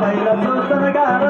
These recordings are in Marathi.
बैल सुसरगार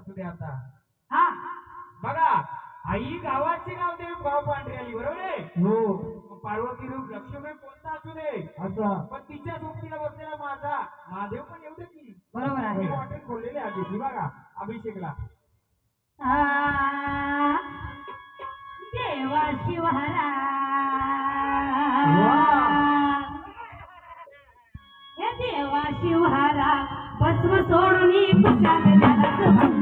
असू दे आता. हा? बघा आई गावाची गावदेवी गाव पांढरी आली बरोबर आहे? हो. पार्वती रूप लक्ष्मी कोणता असू दे? असा. पण तिच्या सोबतीला बसलेला माझा. महादेव पण येऊ दे की. बरोबर आहे. मी हॉटेल खोललेले आधी. ही बघा अभिषेकला. आ, देवा शिवहरा. हे देवा शिवहारा भस्म सोडून कुशाल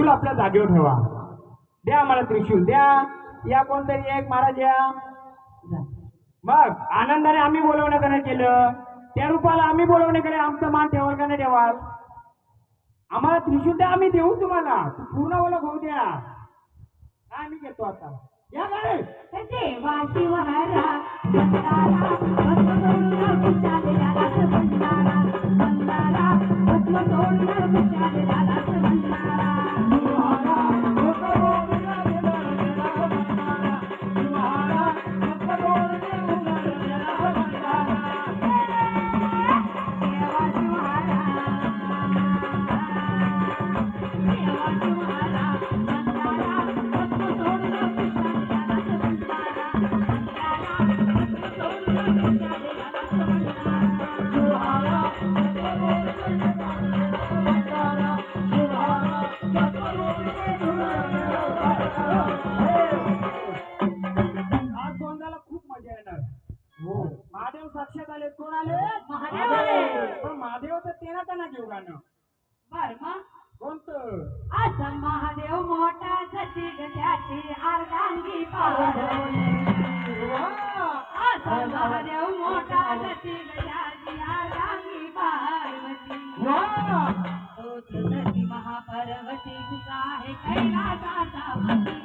त्रिशूल आपल्या जागेवर ठेवा. द्या मला त्रिशूल द्या. या कोणतरी एक महाराज या. मग आनंदाने आम्ही बोलवण्याकडे केलं. त्या रूपाला आम्ही बोलवण्याकडे आमचं मान ठेवाल का नाही ठेवाल. आम्हाला त्रिशूल द्या आम्ही देऊ तुम्हाला. पूर्ण बोला होऊ द्या. काय आम्ही घेतो आता? या गाडी. हे देवा. कैलासाचा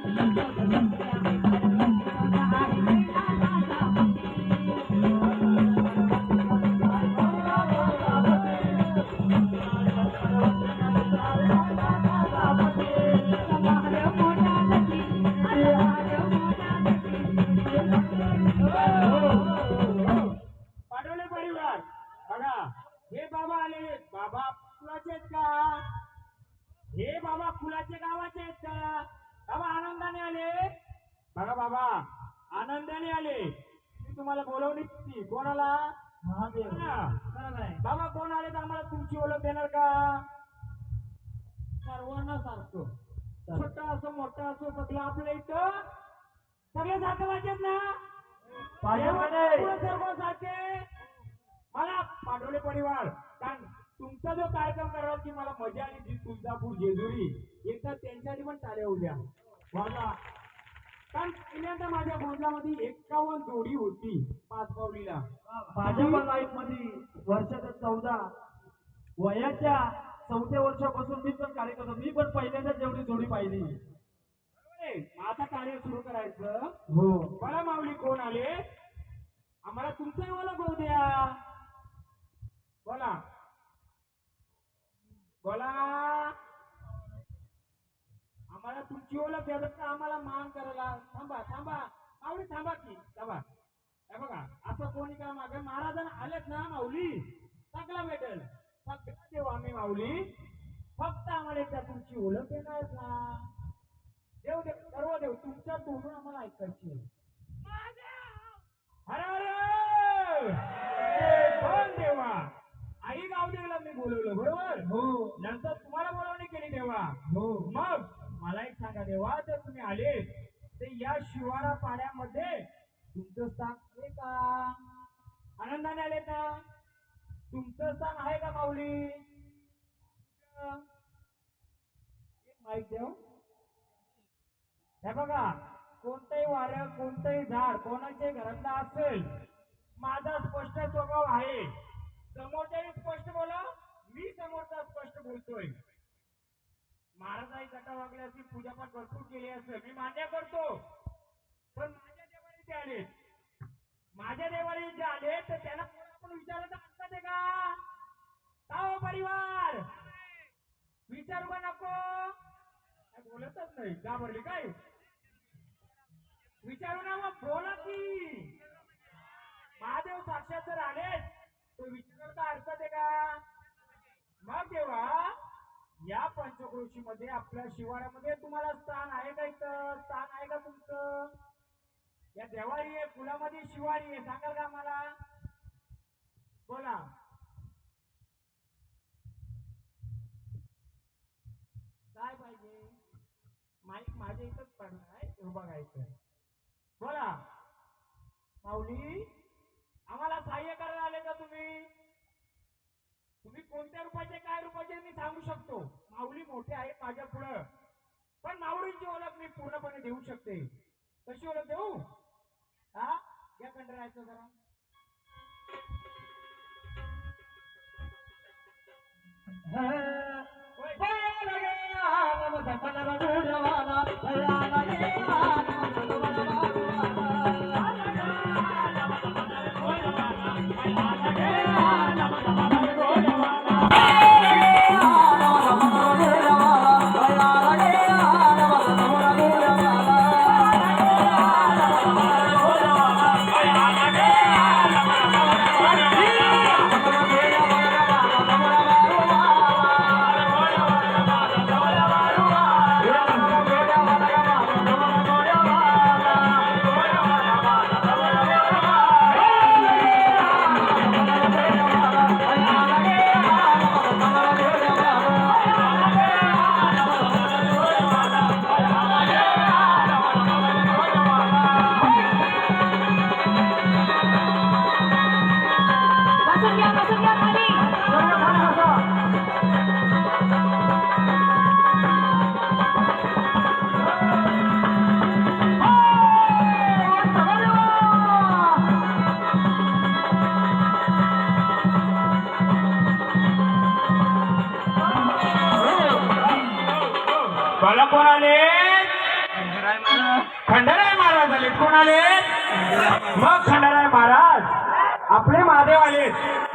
असो मोठा असो सगळं आपल्या इथं. सगळे सारखे वाटत ना? सर्व सारखे. मला पाठवले परिवार कारण तुमचा जो कार्यक्रम करणार की मला मजा आली जी तुळजापूर जेजुरी एकदा त्यांच्यासाठी पण टाळ्या उद्या. वागा कारण पहिल्यांदा माझ्या गोंधळामध्ये एक्कावन्न जोडी होती पाच पावलीला. माझ्या पण लाईफमध्ये वर्षाच्या चौदा वयाच्या चौथ्या वर्षापासून मी पण कार्य करतो मी पण पहिल्यांदा जेवढी जोडी पाहिली. आता कार्य सुरू करायचं. हो. मला माऊली कोण आले? आम्हाला तुमचंही ओळख होऊ द्या. बोला. बोला. आम्हाला तुमची ओळख द्या तर आम्हाला मान करायला. थांबा थांबा. माऊली थांबा की. थांबा. हे बघा असं कोणी का मागे? महाराजांना आलेत ना माऊली? सगळं भेटेल. सगळं देऊ आम्ही माऊली. फक्त आम्हाला एकदा तुमची ओळख देणार ना. देव देव सर्व देव तुमच्या तोंडून आम्हाला ऐकायची. कोण देवा. आई गावदेवीला मी बोलवलं बरोबर? हो. नंतर तुम्हाला बोलवणी केली देवा. हो. मग मला एक सांगा देवा जर तुम्ही आले तर या शिवारा पाड्यामध्ये तुमचं स्थान आहे का? आनंदाने आले का? तुमचं स्थान आहे का माऊली? एक माईक देव हे बघा कोणतंही वारं कोणतंही झाड कोणाचे घरातलं असेल माझा स्पष्ट स्वभाव आहे. समोरच्याने स्पष्ट बोला मी समोरचा स्पष्ट बोलतोय. महाराजाही गटा वागले असतील पूजापाठ भरपूर केली असेल. मी मान्य करतो. पण माझ्या देवाने ते आले माझ्या देवाने जे आले तर त्यांना आपण विचारायचं असतात आहे का? ताओ परिवार! विचारू का नको? काय बोलतच नाही. का भरली काय? विचारू ना मग बोला की. महादेव साक्षात जर आले तो विचार अर्थ आहे का? मग देवा या पंचकृषी मध्ये आपल्या शिवाऱ्यामध्ये तुम्हाला स्थान आहे का इथं? स्थान आहे का तुमचं? या देवाळी आहे फुलामध्ये शिवारी आहे सांगाल का मला बोला. काय पाहिजे? माईक माझ्या इथंच पडणार आहे हे बघायचं बोला. माऊली आम्हाला सहाय्य करायला आले का तुम्ही? तुम्ही कोणत्या रूपाचे काय रूपाचे मी सांगू शकतो. माऊली मोठे आहेत माझ्या पुढं. पण माऊलींची ओळख मी पूर्णपणे देऊ शकते. कशी ओळख देऊ? हा? या कंडरायचं जरा. बसून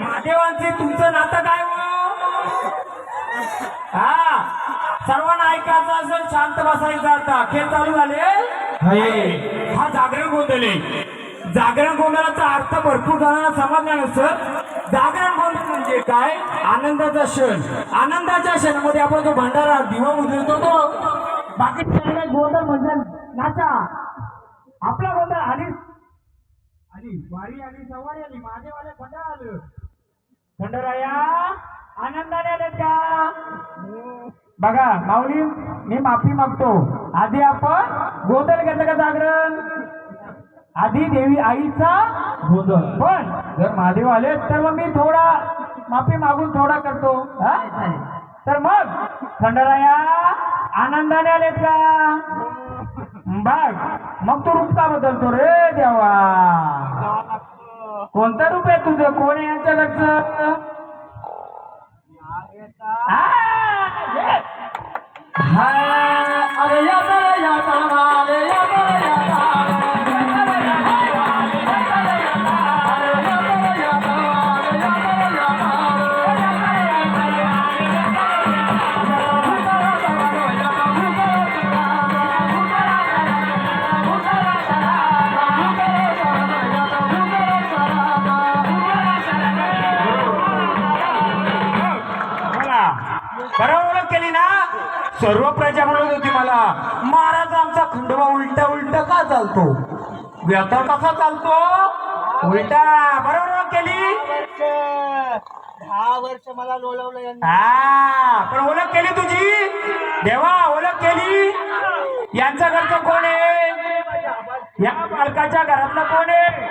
महादेवांचे तुमचं नातं काय हो? हा. सर्वांना ऐकायचं असेल शांत बसायचं आता. खेळ चालू झाले. हा जागरण गोंधळ आहे. जागरण गोंधळाचा अर्थ भरपूर जणांना समजला नसतं जागरण गोंधळ म्हणजे काय? आनंदाचा क्षण. आनंदाच्या क्षणामध्ये आपण जो भंडारा दिवा उजळतो तो. बाकी गोंधळ म्हणजे नाचा. आपला गोंधळ आली आणि वारी आणि सवारी आली माझेवाले भंडारा आलं भंडाराया आनंदाने आलेत का बघा माऊली मी माफी मागतो. आधी आपण गोंधळ घेतलं का जागरण? आधी देवी आईचा गोंधळ. पण जर महादेव आले तर मग मी थोडा माफी मागून थोडा करतो. हा? तर मग खंडराया आनंदाने आलेत का? बघ मग तू रूप का बदलतो रे देवा. कोणतं रूप आहे तुझं? कोण आहे यांच्या लक्ष अरे चालतो. व्यथा कसा चालतो? उलटा बरोबर केली? दहा वर्ष. मला लोळवलं हा पण ओळख केली तुझी? देवा ओळख केली? यांचा घरचं कोण आहे? या बालकाच्या घरातलं कोण आहे?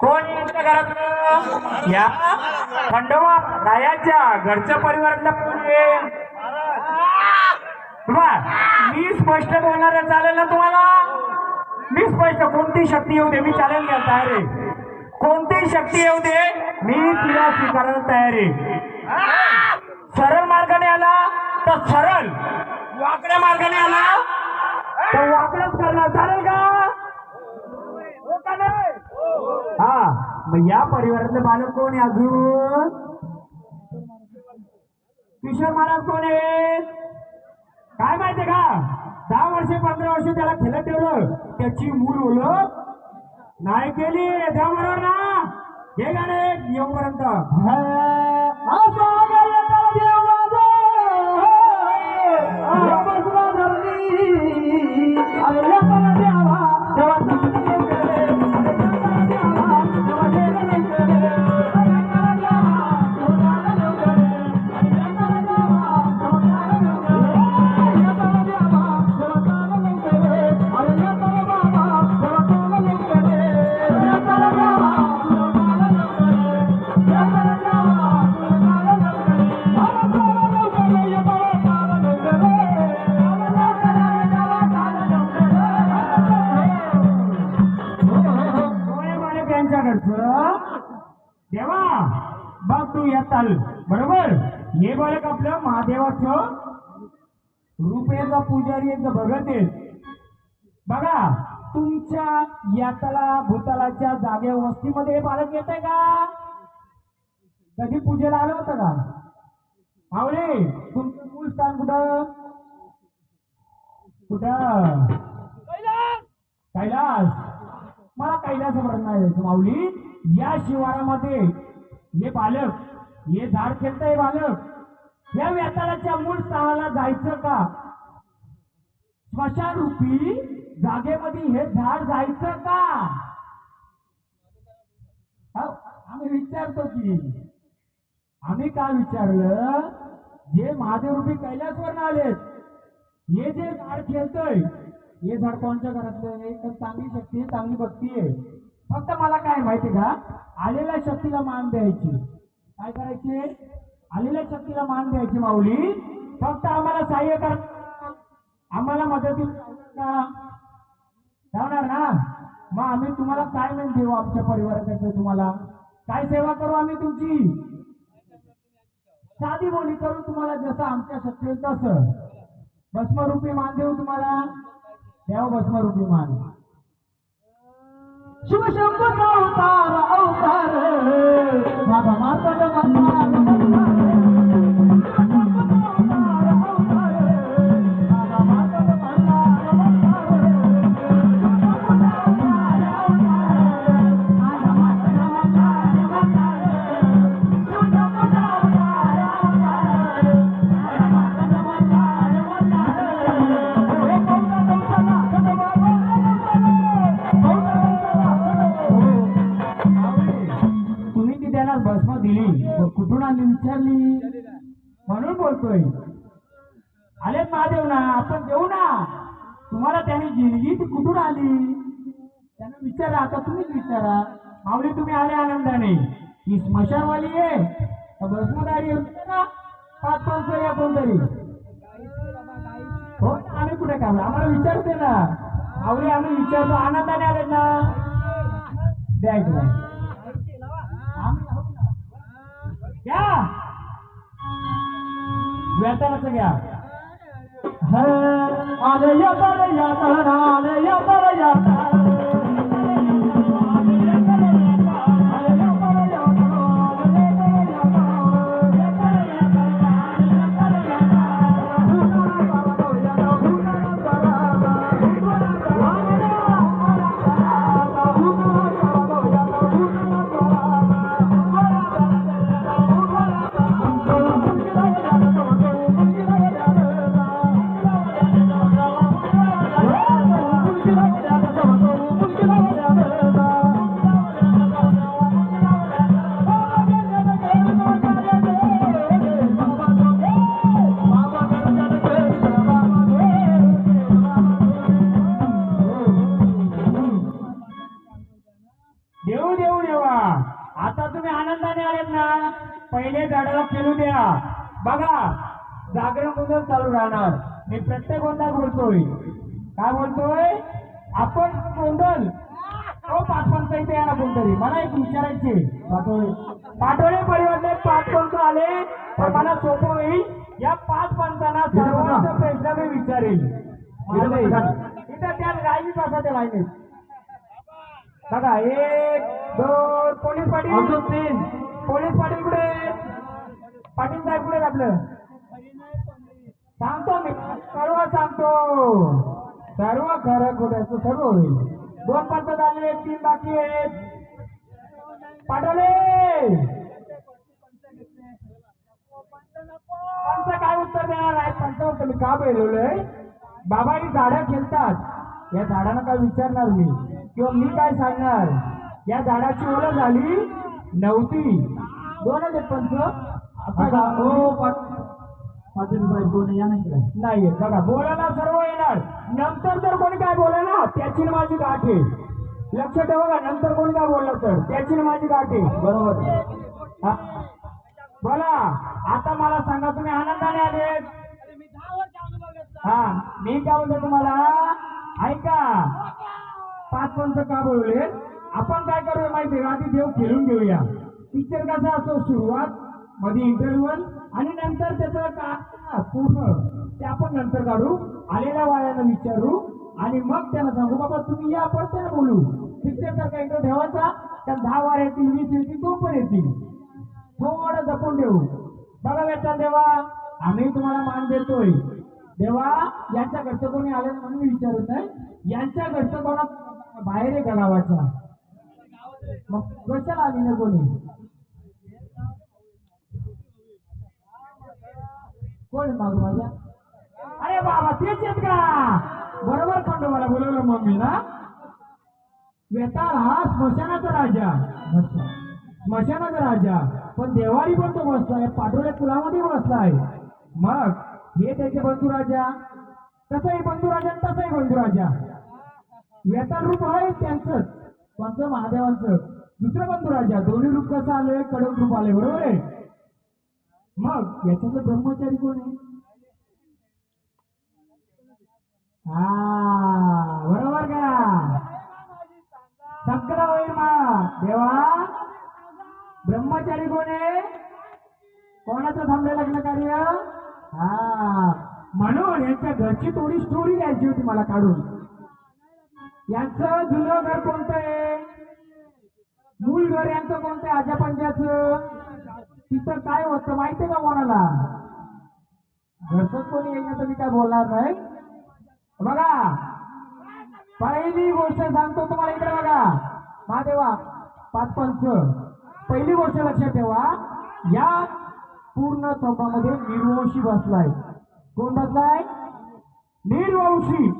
कोण यांच्या घरातलं? या खंडोबा रायाच्या घरच्या परिवारातलं कोण आहे? बर मी स्पष्ट बोलणार आहे चालेल ना तुम्हाला? मी स्पष्ट कोणती शक्ती येऊ दे? मी चालेल घ्या तयार आहे. कोणती शक्ती येऊ दे? मी तिला स्वीकारायला तयार आहे. सरळ मार्गाने आला तर सरळ. वाकड्या मार्गाने आला तर वाकडच करणार. चालेल का? हो का नाही हा मग या परिवारातले बालक कोण आहे अजून? किशोर महाराज कोण आहेत? काय माहितीये का दहा वर्ष पंधरा वर्ष त्याला खेळत ठेवलं त्याची मूल ओळख नाही केली त्या बरोबर ना हे गाणे येऊपर्यंत तू येताल बरोबर? हे बालक आपलं महादेवाचं रुपयाचा पुजारी भगत आहेत बघा तुमच्या यातला भूतालाच्या जागे वस्तीमध्ये हे बालक येत आहे का? कधी पूजेला आलं होतं का? मावळे तुमचं मूळ स्थान कुठं? कुठं? कैलास! मला कैलासापर्यंत नाही माऊली. या शिवारामध्ये हे बालक हे झाड खेळतंय बालक. या व्याताळाच्या मूळ स्थळाला जायचं का? स्मशान रूपी जागेमध्ये हे झाड जायचं का? आम्ही विचारतो की आम्ही काय विचारलं? जे महादेव रूपी कैलासवर आलेत हे जे झाड खेळतंय हे झाड कोणच्या घरातलं आहे? तर चांगली शक्ती आहे चांगली भक्ती आहे. फक्त मला काय माहिती का? आलेल्या शक्तीला मान द्यायची. काय करायचे? आलेल्या शक्तीला मान द्यायची माऊली. फक्त आम्हाला सहाय्य कर. आम्हाला मदती जाणार ना? मग आम्ही तुम्हाला काय नाही देऊ आमच्या परिवारातर्फे तुम्हाला? काय सेवा करू आम्ही तुमची? साधी बोली करू तुम्हाला जसं आमच्या शक्ती होईल तसं. भस्मरूपी मान देऊ तुम्हाला. देव भस्मरूपी मान. शिवशंभूचा अवतार अवतार. पाच पाच या कोणतरी. हो ना, आम्ही कुठे काय आम्हाला विचारते ना. आवडी आम्ही विचारतो. आनंदाने आले ना. द्या इकडे. घ्या. वेतनाचं घ्या. आले यातर यातर आले यातर यातर पाटोळे परिवारले पाच पंच आले तर मला सोपं होईल. या पाच पंचांना सर्वांचा प्रश्न मी विचारेल. इथं त्या लाईनी कसा त्या लाईनीत. बघा एक दोन पोलीस पाटील. अजून तीन. पोलीस पाटील कुठे? पाटील साहेब कुठे आपलं? सांगतो मी. सर्व सांगतो. सर्व खरं खोट्याचं सर्व होईल. दोन पंच झाले तीन बाकी आहेत. पाठवले पंच काय उत्तर देणार आहे? पंच उत्तर मी का बोलवलंय बाबा ही झाडं खेळतात. या झाडांना काय विचारणार मी? किंवा मी काय सांगणार? या झाडाची ओळख झाली नव्हती. दोनच आहेत पंच हो नाही बघा बोलायला सर्व येणार. नंतर जर कोणी काय बोला ना त्याची माझी गाठ आहे. लक्ष ठेवा का नंतर कोणी काय बोललं तर? त्याची माझी गाठी. बरोबर. हा? बोला. आता मला सांगा तुम्ही आनंदाने आले. हा मी काय बोलतो तुम्हाला? ऐका. पाच पंच का बोलले? आपण काय करूया माहिती का? आधी देव खेळून घेऊया. पिक्चर कसा असतो? सुरुवात मध्ये इंटरव्हल आणि नंतर त्याचं का पूर्ण. ते आपण नंतर काढू. आलेल्या वायाला विचारू. आणि मग त्यांना सांगू बाबा तुम्ही या आपण त्यांना बोलू. पिक्चर तर काय ठेवायचा त्या दहा वार येतील वीस येतील तो पण येतील. थोडं जपून ठेवू. बघा बेटा देवा आम्ही तुम्हाला मान देतोय. देवा यांच्या घरचं कोणी आलं म्हणून मी विचारत नाही. यांच्या घरचं कोणा बाहेर आहे का गावाचा? मग कशाला आली ना कोणी? कोण मागू माझ्या? अरे बाबा तेच आहेत का? बरोबर खंडोबाला बोलवलं मम्मी ना? वेताळ हा स्मशानाचा राजा. स्मशानाचा राजा. पण देवारी पण तो बसलाय पाठोळ्या पुलामध्ये बसलाय मग हे त्याचे बंधू राजा तसंही बंधू राजा तसंही बंधू राजा. वेताळ रूप आहे त्यांचंच कोणतं? महादेवांचं. दुसरं बंधू राजा दोन्ही रूप कसं आलंय? कडक रूप आले बरोबर आहे? मग याच्यातलं ब्रह्मचारी कोण आहे? हा बरोबर का? सगळं होईल मा देवा ब्रह्मचारी कोण आहे? कोणाचं थांबले लग्न कार्य? हा म्हणून यांच्या घरची थोडी स्टोरी द्यायची होती मला काढून. यांचं जुनं घर कोणतं आहे? मूल घर यांचं कोणतं आहे? आजा पंजाचं तिथं काय होतं माहितीये का कोणाला? घरच कोणी येईल तर मी काय बोलणार नाही. बघा. पहिली गोष्ट सांगतो तुम्हाला इकडे बघा. महादेवा पाच पंच. पहिली गोष्ट लक्षात ठेवा. या पूर्ण चौकामध्ये निर्वंशी बसलाय. कोण बसलाय? निर्वंशी.